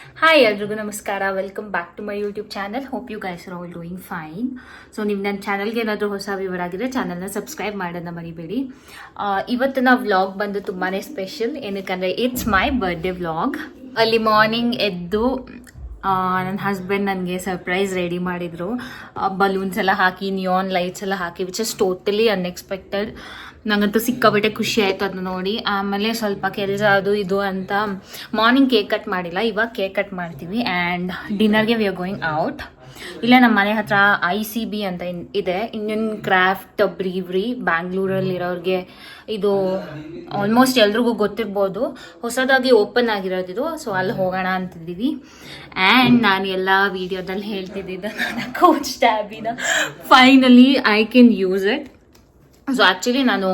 Hi ಎಲ್ರಿಗೂ ನಮಸ್ಕಾರ. Welcome back to my YouTube channel hope you guys are all doing fine so ನೀವು ನನ್ನ ಚಾನಲ್ಗೆ ಏನಾದರೂ ಹೊಸ ವಿವರ ಆಗಿದ್ರೆ ಚಾನಲ್ನ ಸಬ್ಸ್ಕ್ರೈಬ್ ಮಾಡೋದನ್ನ ಮರಿಬೇಡಿ. ಇವತ್ತಿನ ವ್ಲಾಗ್ ಬಂದು ತುಂಬಾ ಸ್ಪೆಷಲ್ ಏನಕ್ಕಂದರೆ ಇಟ್ಸ್ ಮೈ ಬರ್ಡೇ ವ್ಲಾಗ್ ಅಲ್ಲಿ ಮಾರ್ನಿಂಗ್ ಎದ್ದು ನನ್ನ ಹಸ್ಬೆಂಡ್ ನನಗೆ ಸರ್ಪ್ರೈಸ್ ರೆಡಿ ಮಾಡಿದರು. ಬಲೂನ್ಸ್ ಎಲ್ಲ ಹಾಕಿ ನಿಯಾನ್ ಲೈಟ್ಸ್ ಎಲ್ಲ ಹಾಕಿ ವಿಚ್ ಇಸ್ ಟೋಟಲಿ ಅನ್ಎಕ್ಸ್ಪೆಕ್ಟೆಡ್ ನನಗಂತೂ ಸಿಕ್ಕಾಬಿಟ್ಟೆ ಖುಷಿ ಆಯಿತು ಅದನ್ನ ನೋಡಿ. ಆಮೇಲೆ ಸ್ವಲ್ಪ ಕೆಲಸ ಅದು ಇದು ಅಂತ ಮಾರ್ನಿಂಗ್ ಕೇಕ್ ಕಟ್ ಮಾಡಿಲ್ಲ, ಇವಾಗ ಕೇಕ್ ಕಟ್ ಮಾಡ್ತೀವಿ. ಆ್ಯಂಡ್ ಡಿನ್ನರ್ಗೆ ವಿ ಆರ್ ಗೋಯಿಂಗ್ ಔಟ್ ಇಲ್ಲೇ ನಮ್ಮ ಮನೆ ಹತ್ರ ಐ ಸಿ ಬಿ ಅಂತ ಇದೆ. ಇಂಡಿಯನ್ ಕ್ರಾಫ್ಟ್ ಬ್ರೀವ್ರಿ ಬ್ಯಾಂಗ್ಳೂರಲ್ಲಿರೋರಿಗೆ ಇದು ಆಲ್ಮೋಸ್ಟ್ ಎಲ್ರಿಗೂ ಗೊತ್ತಿರ್ಬೋದು. ಹೊಸದಾಗಿ ಓಪನ್ ಆಗಿರೋದಿದು ಸೊ ಅಲ್ಲಿ ಹೋಗೋಣ ಅಂತಿದ್ದೀವಿ. ಆ್ಯಂಡ್ ನಾನು ಎಲ್ಲ ವೀಡಿಯೋದಲ್ಲಿ ಹೇಳ್ತಿದ್ದಿದ್ದು ನನ್ನ coach ಟ್ಯಾಬಿನ finally I can use it so actually ನಾನು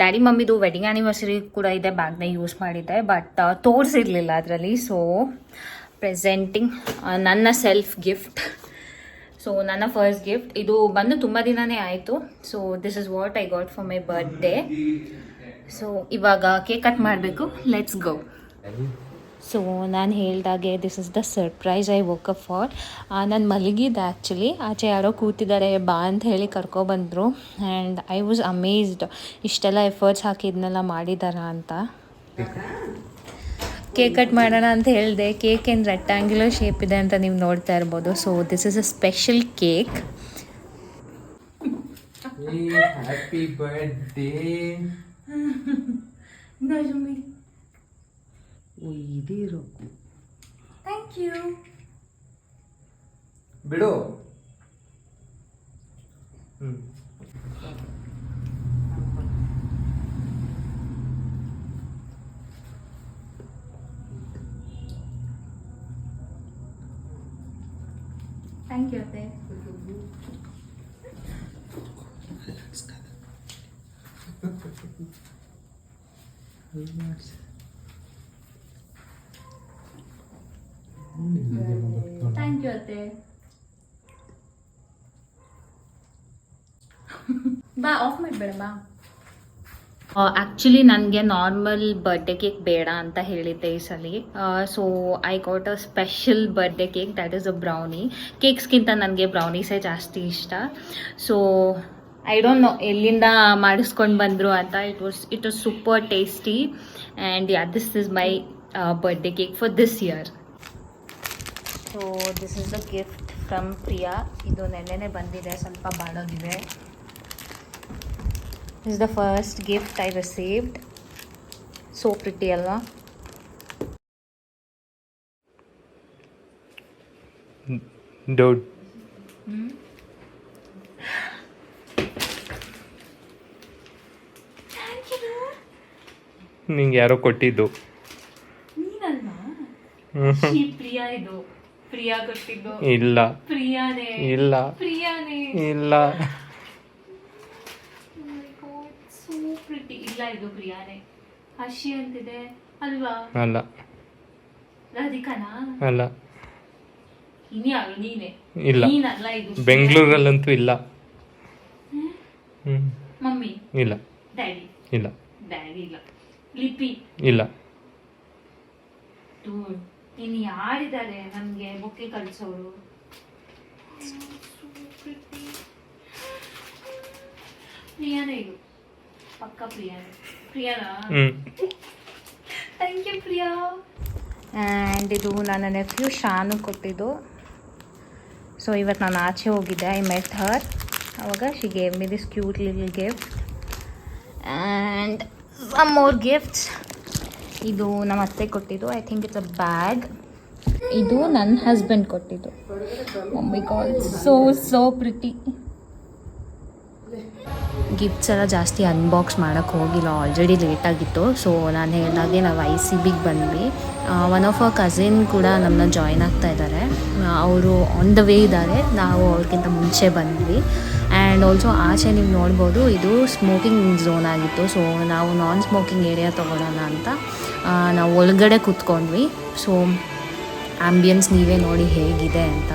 ಡ್ಯಾಡಿ ಮಮ್ಮಿದು ವೆಡ್ಡಿಂಗ್ ಆ್ಯನಿವರ್ಸರಿ ಕೂಡ ಇದೆ. ಬ್ಯಾಗ್ನ ಯೂಸ್ ಮಾಡಿದ್ದೆ. ಬಟ್ ತೋರಿಸಿರ್ಲಿಲ್ಲ ಅದರಲ್ಲಿ. ಸೊ ಪ್ರೆಸೆಂಟಿಂಗ್ ನನ್ನ ಸೆಲ್ಫ್ ಗಿಫ್ಟ್ ಸೊ ನನ್ನ ಫಸ್ಟ್ ಗಿಫ್ಟ್ ಇದು ಬಂದು ತುಂಬ ದಿನನೇ ಆಯಿತು. So this is what I got for my birthday so ಇವಾಗ ಕೇಕ್ ಕಟ್ ಮಾಡಬೇಕು. ಲೆಟ್ಸ್ ಗೋ ಸೊ ನಾನು ಹೇಳ್ದಾಗೆ this is the surprise I up for ನಾನು ಮಲಗಿದ್ದೆ ಆ್ಯಕ್ಚುಲಿ ಆಚೆ ಯಾರೋ ಕೂತಿದ್ದಾರೆ, ಬಾ ಅಂತ ಹೇಳಿ ಕರ್ಕೊಬಂದರು ಆ್ಯಂಡ್ ಐ ವಾಸ್ ಅಮೇಝ್ಡ್ ಇಷ್ಟೆಲ್ಲ ಎಫರ್ಟ್ಸ್ ಹಾಕಿದ್ನೆಲ್ಲ ಮಾಡಿದಾರ ಅಂತ. ಕೇಕ್ ಕಟ್ ಮಾಡೋಣ ಅಂತ ಹೇಳಿದೆ. ಕೇಕ್ ಏನು ರೆಕ್ಟ್ಯಾಂಗ್ಯುಲರ್ ಶೇಪ್ ಇದೆ ಅಂತ ನೀವು ನೋಡ್ತಾ ಇರ್ಬೋದು. So this is a special cake happy birthday ಇದಿರೋ thank you ಬಿಡು. ಥ್ಯಾಂಕ್ ಯು ಅತ್ತೆ ಥ್ಯಾಂಕ್ ಯು ಅತ್ತೆ ಬಾ ಆಫ್ ಮಾಡಬೇಡ ಬಾ ಆ್ಯಕ್ಚುಲಿ ನನಗೆ ನಾರ್ಮಲ್ ಬರ್ಡೇ ಕೇಕ್ ಬೇಡ ಅಂತ ಹೇಳಿದ್ದೆ ಈ ಸಲ. So I got a special birthday cake that is a brownie ಕೇಕ್ಸ್ಗಿಂತ ನನಗೆ ಬ್ರೌನೀಸೇ ಜಾಸ್ತಿ ಇಷ್ಟ. ಸೊ ಐ ಡೋಂಟ್ ನೋ ಎಲ್ಲಿಂದ ಮಾಡಿಸ್ಕೊಂಡು ಬಂದರು ಅಂತ. It was it was super tasty and yeah this is my birthday cake for this year so this is the gift from Priya ಇದು ನೆನ್ನೆನೆ ಬಂದಿದೆ, ಸ್ವಲ್ಪ ಬಾಡೋಗಿದೆ This is first gift gift received so So pretty, alva? Doubt ನಿಂಗೆ ಯಾರೋ ಕೊಟ್ಟಿದ್ದು. ಇಲ್ಲ. ಇಲ್ಲ. ಇಲ್ಲ ಸೋ ಪ್ರಿಟಿ ಇಲ್ಲ ಇದು ಪ್ರಿಯಾನೇ. ಹರ್ಷಿ ಅಂತಿದೆ. ಅಲ್ವಾ? ಅಲ್ಲ. ರಾಧಿಕಾನಾ? ಅಲ್ಲ. ಇನ್ಯಾರು ನೀನೆ. ಇಲ್ಲ. ನೀನಲ್ಲ ಇದು ಬೆಂಗಳೂರಲ್ಲಂತೂ ಇಲ್ಲ. ಮಮ್ಮಿ? ಇಲ್ಲ. ಡ್ಯಾಡಿ? ಇಲ್ಲ. ಡ್ಯಾಡಿ ಇಲ್ಲ. ಲಿಪಿ ಇಲ್ಲ. ಇನ್ನು ಯಾರಿದ್ದಾರೆ ನಮ್ಗೆ ಬುಕ್ಕೆ ಕಳ್ಸೋರು? ಪ್ರಿಯಾನೇ ಇದು. ಪಕ್ಕ ಪ್ರಿಯಾನೇ ಪ್ರಿಯಾನಾ? ಹ್ಮ್. Thank you Priya. ಆ್ಯಂಡ್ ಇದು ನನ್ನ ನೆಫ್ಯೂ ಶಾನು ಕೊಟ್ಟಿದ್ದು. ಸೊ ಇವತ್ತು ನಾನು ಆಚೆ ಹೋಗಿದ್ದೆ. ಐ ಮೆಟ್ ಹರ್ ಅವಾಗ she gave me this cute little gift and some more gifts ಇದು ನಮ್ಮ ಅತ್ತೆ ಕೊಟ್ಟಿದ್ದು. I think it's a bag ಇದು ನನ್ನ ಹಸ್ಬೆಂಡ್ ಕೊಟ್ಟಿದ್ದು. Mummy call so so pretty gifts ಎಲ್ಲ ಜಾಸ್ತಿ ಅನ್ಬಾಕ್ಸ್ ಮಾಡೋಕ್ಕೆ ಹೋಗಿಲ್ಲ ಆಲ್ರೆಡಿ ಲೇಟಾಗಿತ್ತು ಸೊ ನಾನು ಹೇಳಿದಾಗೆ ನಾವು ಐ ಸಿ ಬಿಗೆ ಬಂದ್ವಿ. ಒನ್ ಆಫ್ ಅ ಕಸಿನ್ ಕೂಡ ನಮ್ಮನ್ನ ಜಾಯ್ನ್ ಆಗ್ತಾ ಇದ್ದಾರೆ ಅವರು ಆನ್ ದ ವೇ ಇದ್ದಾರೆ ನಾವು ಅವ್ರಿಗಿಂತ ಮುಂಚೆ ಬಂದ್ವಿ. ಆ್ಯಂಡ್ ಆಲ್ಸೋ ಆಚೆ ನೀವು ನೋಡ್ಬೋದು, ಇದು ಸ್ಮೋಕಿಂಗ್ ಝೋನ್ ಆಗಿತ್ತು. ಸೊ ನಾವು ನಾನ್ ಸ್ಮೋಕಿಂಗ್ ಏರಿಯಾ ತೊಗೊಳೋಣ ಅಂತ ನಾವು ಒಳಗಡೆ ಕೂತ್ಕೊಂಡ್ವಿ. ಸೊ ಆ್ಯಂಬಿಯನ್ಸ್ ನೀವೇ ನೋಡಿ ಹೇಗಿದೆ ಅಂತ.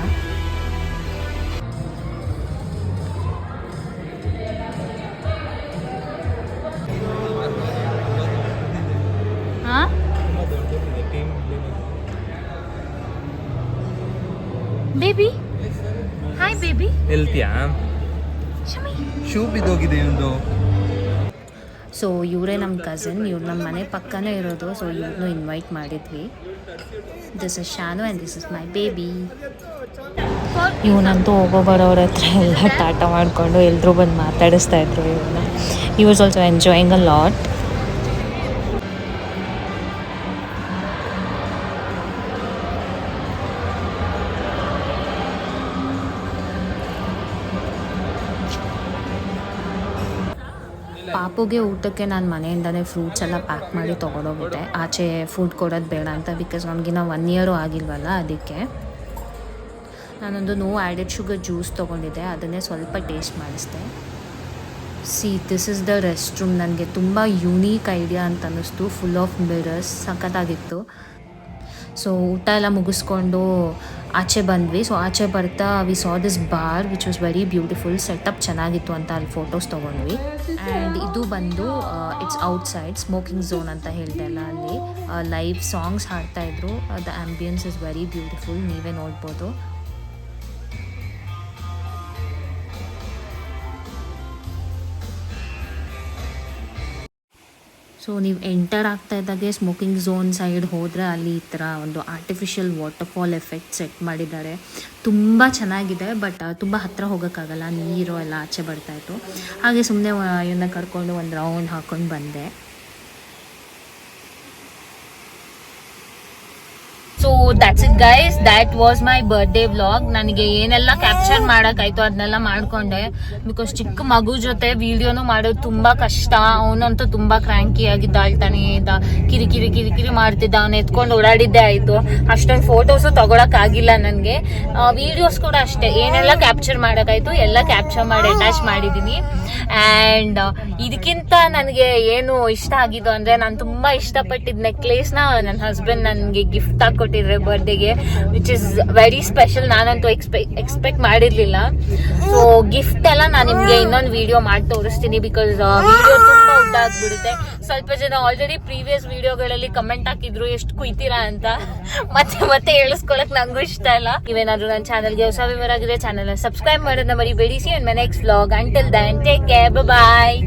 ಬೇಬಿ ಹಾಯ್ ಬೇಬಿ ಹೆಲ್ತಿಯಾ ಶಮಿ ಶೂ ಬಿದ್ದೋಗಿದೆ ಒಂದು ಸೊ ಇವರೇ ನಮ್ಮ ಕಸಿನ್ ಇವ್ರು ನಮ್ಮ ಮನೆ ಪಕ್ಕನೇ ಇರೋದು. ಸೊ ಇವ್ರನ್ನೂ ಇನ್ವೈಟ್ ಮಾಡಿದ್ವಿ. This is Shanu and this is my baby ಇವನಂತೂ ಹೋಗೋ ಬರೋರ ಹತ್ರ ಎಲ್ಲ ಟಾಟ ಮಾಡಿಕೊಂಡು ಎಲ್ಲರೂ ಬಂದು ಮಾತಾಡಿಸ್ತಾ ಇದ್ರು ಇವನ್ನ you was also enjoying a lot ಪಾಪುಗೆ ಊಟಕ್ಕೆ ನಾನು ಮನೆಯಿಂದನೇ ಫ್ರೂಟ್ಸ್ ಎಲ್ಲ ಪ್ಯಾಕ್ ಮಾಡಿ ತೊಗೊಂಡೋಗಿದ್ದೆ ಆಚೆ ಫುಡ್ ಕೊಡೋದು ಬೇಡ ಅಂತ ಬಿಕಾಸ್ ಅವ್ನಿಗಿನ್ನ ಒನ್ ಇಯರು ಆಗಿಲ್ವಲ್ಲ ಅದಕ್ಕೆ. ನಾನೊಂದು ನೋ ಆ್ಯಡೆಡ್ ಶುಗರ್ ಜ್ಯೂಸ್ ತೊಗೊಂಡಿದ್ದೆ. ಅದನ್ನೇ ಸ್ವಲ್ಪ taste ಮಾಡಿಸ್ದೆ. See this is the restroom ನನಗೆ ತುಂಬ ಯುನೀಕ್ ಐಡಿಯಾ ಅಂತ ಅನ್ನಿಸ್ತು. ಫುಲ್ ಆಫ್ ಮಿರರ್ಸ್ ಸಖತ್ತಾಗಿತ್ತು. ಸೊ ಊಟ ಎಲ್ಲ ಮುಗಿಸ್ಕೊಂಡು ಆಚೆ ಬಂದ್ವಿ. ಸೊ ಆಚೆ ಬರ್ತಾ we saw this bar which was very beautiful setup ಚೆನ್ನಾಗಿತ್ತು ಅಂತ ಅಲ್ಲಿ ಫೋಟೋಸ್ ತೊಗೊಂಡ್ವಿ. ಆ್ಯಂಡ್ ಇದು ಬಂದು ಇಟ್ಸ್ ಔಟ್ಸೈಡ್ ಸ್ಮೋಕಿಂಗ್ ಝೋನ್ ಅಂತ ಹೇಳಿದೆ ಅಲ್ಲ ಅಲ್ಲಿ. ಲೈವ್ ಸಾಂಗ್ಸ್ ಹಾಡ್ತಾ ಇದ್ರು. The ambience is very beautiful ನೀವೇ ನೋಡ್ಬೋದು. ಸೊ ನೀವು ಎಂಟರ್ ಆಗ್ತಾ ಇದ್ದಾಗೆ ಸ್ಮೋಕಿಂಗ್ ಝೋನ್ ಸೈಡ್ ಹೋದರೆ ಅಲ್ಲಿ ಈ ಥರ ಒಂದು ಆರ್ಟಿಫಿಷಿಯಲ್ ವಾಟರ್ಫಾಲ್ ಎಫೆಕ್ಟ್ ಸೆಟ್ ಮಾಡಿದ್ದಾರೆ. ತುಂಬ ಚೆನ್ನಾಗಿದೆ ಬಟ್ ತುಂಬ ಹತ್ತಿರ ಹೋಗೋಕ್ಕಾಗಲ್ಲ. ನೀರು ಎಲ್ಲ ಆಚೆ ಬರ್ತಾಯಿತ್ತು ಹಾಗೆ ಸುಮ್ಮನೆ ಇವನ್ನ ಕರ್ಕೊಂಡು ಒಂದು ರೌಂಡ್ ಹಾಕೊಂಡು ಬಂದೆ. So that's it guys that was my birthday vlog ನನಗೆ ಏನೆಲ್ಲ ಕ್ಯಾಪ್ಚರ್ ಮಾಡೋಕ್ಕಾಯ್ತು ಅದನ್ನೆಲ್ಲ ಮಾಡ್ಕೊಂಡೆ. ಬಿಕಾಸ್ ಚಿಕ್ಕ ಮಗು ಜೊತೆ ವಿಡಿಯೋನು ಮಾಡೋದು ತುಂಬ ಕಷ್ಟ. ಅವನಂತೂ ತುಂಬ ಕ್ರ್ಯಾಂಕಿ ಆಗಿದ್ದ ಅಳ್ತಾನೆ ಇದ್ದ ಕಿರಿಕಿರಿ ಕಿರಿಕಿರಿ ಮಾಡ್ತಿದ್ದ. ಅವ್ನು ಎತ್ಕೊಂಡು ಓಡಾಡಿದ್ದೆ ಆಯಿತು. ಅಷ್ಟೊಂದು ಫೋಟೋಸು ತಗೊಳಕ್ ಆಗಿಲ್ಲ ನನಗೆ. ವಿಡಿಯೋಸ್ ಕೂಡ ಅಷ್ಟೇ. ಏನೆಲ್ಲ ಕ್ಯಾಪ್ಚರ್ ಮಾಡೋಕ್ಕಾಯ್ತು, ಎಲ್ಲ ಕ್ಯಾಪ್ಚರ್ ಮಾಡಿ ಅಟ್ಯಾಚ್ ಮಾಡಿದ್ದೀನಿ. ಆ್ಯಂಡ್ ಇದಕ್ಕಿಂತ ನನಗೆ ಏನು ಇಷ್ಟ ಆಗಿದ್ದು ಅಂದರೆ, ನಾನು ತುಂಬ ಇಷ್ಟಪಟ್ಟಿದ್ದ ನೆಕ್ಲೇಸ್ನ ನನ್ನ ಹಸ್ಬೆಂಡ್ ನನಗೆ ಗಿಫ್ಟ್ ಆಗಿ ಕೊಟ್ಟಿದ್ರೆ ಬರ್ಡೇಗೆ ವಿಚ್ ಇಸ್ ವೆರಿ ಸ್ಪೆಷಲ್ ನಾನಂತೂ ಎಕ್ಸ್ಪೆಕ್ಟ್ ಎಕ್ಸ್ಪೆಕ್ಟ್ ಮಾಡಿರ್ಲಿಲ್ಲ. ಸೊ ಗಿಫ್ಟ್ ಎಲ್ಲ ನಾನು ನಿಮಗೆ ಇನ್ನೊಂದು ವಿಡಿಯೋ ಮಾಡಿ ತೋರಿಸ್ತೀನಿ ಬಿಕಾಸ್ ವಿಡಿಯೋ ತುಂಬಾ ಉದ್ದ ಆಗ್ಬಿಡುತ್ತೆ. ಸ್ವಲ್ಪ ಜನ ಆಲ್ರೆಡಿ ಪ್ರೀವಿಯಸ್ ವಿಡಿಯೋಗಳಲ್ಲಿ ಕಮೆಂಟ್ ಹಾಕಿದ್ರು, ಎಷ್ಟು ಕುಯ್ತೀರಾ ಅಂತ. ಮತ್ತೆ ಮತ್ತೆ ಹೇಳಿಸ್ಕೊಳಕ್ ನಂಗೂ ಇಷ್ಟ ಇಲ್ಲ. ನೀವೇನಾದ್ರೂ ನನ್ನ ಚಾನಲ್ಗೆ ಹೊಸ ವಿವರ ಆಗಿದ್ರೆ ಚಾನಲ್ ಸಬ್ಸ್ಕ್ರೈಬ್ ಮಾಡೋದನ್ನ ಮರಿ see and my next vlog until then take care bye